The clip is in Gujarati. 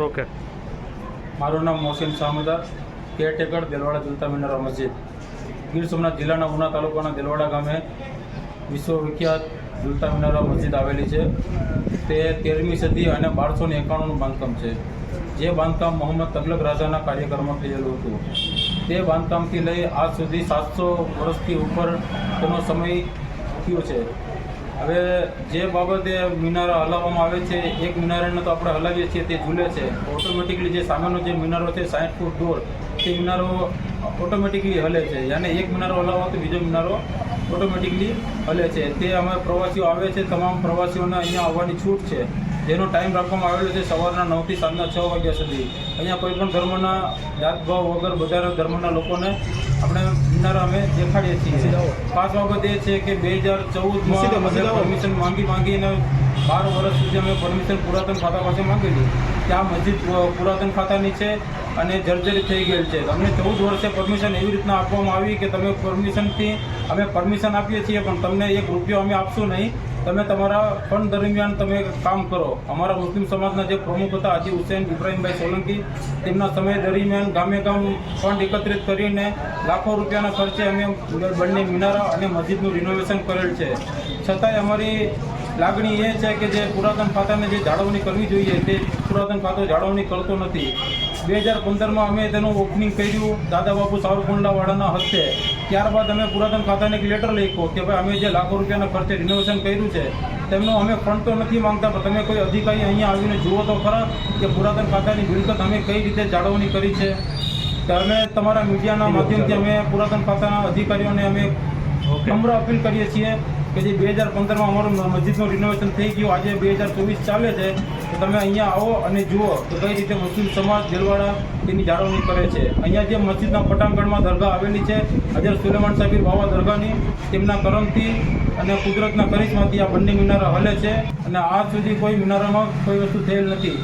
ઓકે. મારું નામ મોહસિન શાહમદાર કેરટેકર દેલવાડા જુલતા મિનારા મસ્જિદ. ગીર સોમનાથ જિલ્લાના ઉના તાલુકાના દેલવાડા ગામે વિશ્વવિખ્યાત જુલતા મિનારા મસ્જિદ આવેલી છે. તે તેરમી સદી અને બારસો ને એકાણુંનું બાંધકામ છે. જે બાંધકામ મોહમ્મદ તગલક રાજાના કાર્યક્રમમાં થયેલું હતું. તે બાંધકામથી લઈ આજ સુધી સાતસો વર્ષથી ઉપર તેનો સમય થયો છે. હવે જે બાબતે મિનારો હલાવવામાં આવે છે, એક મિનારાને તો આપણે હલાવીએ છીએ, તે ઝૂલે છે. ઓટોમેટિકલી જે સામેનો જે મિનારો છે સાઠ ફૂટ દૂર, તે મિનારો ઓટોમેટિકલી હલે છે. યાને એક મિનારો હલાવો તો બીજો મિનારો ઓટોમેટિકલી હલે છે. તે અમે પ્રવાસીઓ આવે છે, તમામ પ્રવાસીઓને અહીંયા આવવાની છૂટ છે. જેનો ટાઈમ રાખવામાં આવેલો છે સવારના નવથી સાંજના છ વાગ્યા સુધી. અહીંયા કોઈપણ ધર્મના જાતભાવ વગર બધા ધર્મના લોકોને આપણે અંદર અમે દેખાડીએ છીએ. ખાસ બાબત એ છે કે બે હજાર ચૌદમાં પરમિશન માંગી માંગીને બાર વર્ષ સુધી અમે પરમિશન પુરાતન ખાતા પાસે માંગેલી. ત્યાં મસ્જિદ પુરાતન ખાતાની છે અને જર્જરી થઈ ગયેલ છે. અમને ચૌદ વર્ષે પરમિશન એવી રીતના આપવામાં આવી કે તમે પરમિશનથી અમે પરમિશન આપીએ છીએ પણ તમને એક રૂપિયો અમે આપશું નહીં. તમે તમારા ફંડ દરમિયાન તમે કામ કરો. અમારા મુસ્લિમ સમાજના જે પ્રમુખ હતા, હાજી હુસેન ઇબ્રાહીમભાઈ સોલંકી, તેમના સમય દરમિયાન ગામે ગામ ફંડ એકત્રિત કરીને લાખો રૂપિયાના ખર્ચે અમે બંને મિનારા અને મસ્જિદનું રિનોવેશન કરેલ છે. છતાંય અમારી લાગણી એ છે કે જે પુરાતન ખાતાને જે જાળવણી કરવી જોઈએ, તે પુરાતન ખાતો જાળવણી કરતો નથી. બે હજાર પંદરમાં અમે તેનું ઓપનિંગ કર્યું દાદા બાપુ સાવરકુંડલાવાળાના હસ્તે. ત્યારબાદ અમે પુરાતન ખાતાને એક લેટર લખ્યો કે ભાઈ અમે જે લાખો રૂપિયાના ખર્ચે રિનોવેશન કર્યું છે તેમનો અમે ફંડ તો નથી માંગતા પણ તમે કોઈ અધિકારી અહીંયા આવીને જુઓ તો ખરા કે પુરાતન ખાતાની મિલકત અમે કઈ રીતે જાળવણી કરી છે. તો અમે તમારા મીડિયાના માધ્યમથી અમે પુરાતન ખાતાના અધિકારીઓને અમે નમ્ર અપીલ કરીએ છીએ. કે જે બે હજાર પંદરમાં અમારું મસ્જિદનું રિનોવેશન થઈ ગયું, આજે બે હજાર ચોવીસ ચાલે છે, તો તમે અહીંયા આવો અને જુઓ તો કઈ રીતે મુસ્લિમ સમાજ દિલવાડા તેની જાળવણી કરે છે. અહીંયા જે મસ્જિદના પટાંગણમાં દરગાહ આવેલી છે હજર સુલેમાન સાહેબ બાવા દરગાહની, તેમના કરમથી અને કુદરતના કરિશ્માથી આ બંને મિનારા હલે છે અને આજ સુધી કોઈ મિનારામાં કોઈ વસ્તુ થયેલ નથી.